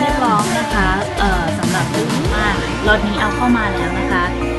เรียบร้อยนะคะ เอ่อสำหรับลูกมากรถนี้เอาเข้ามาแล้วนะคะ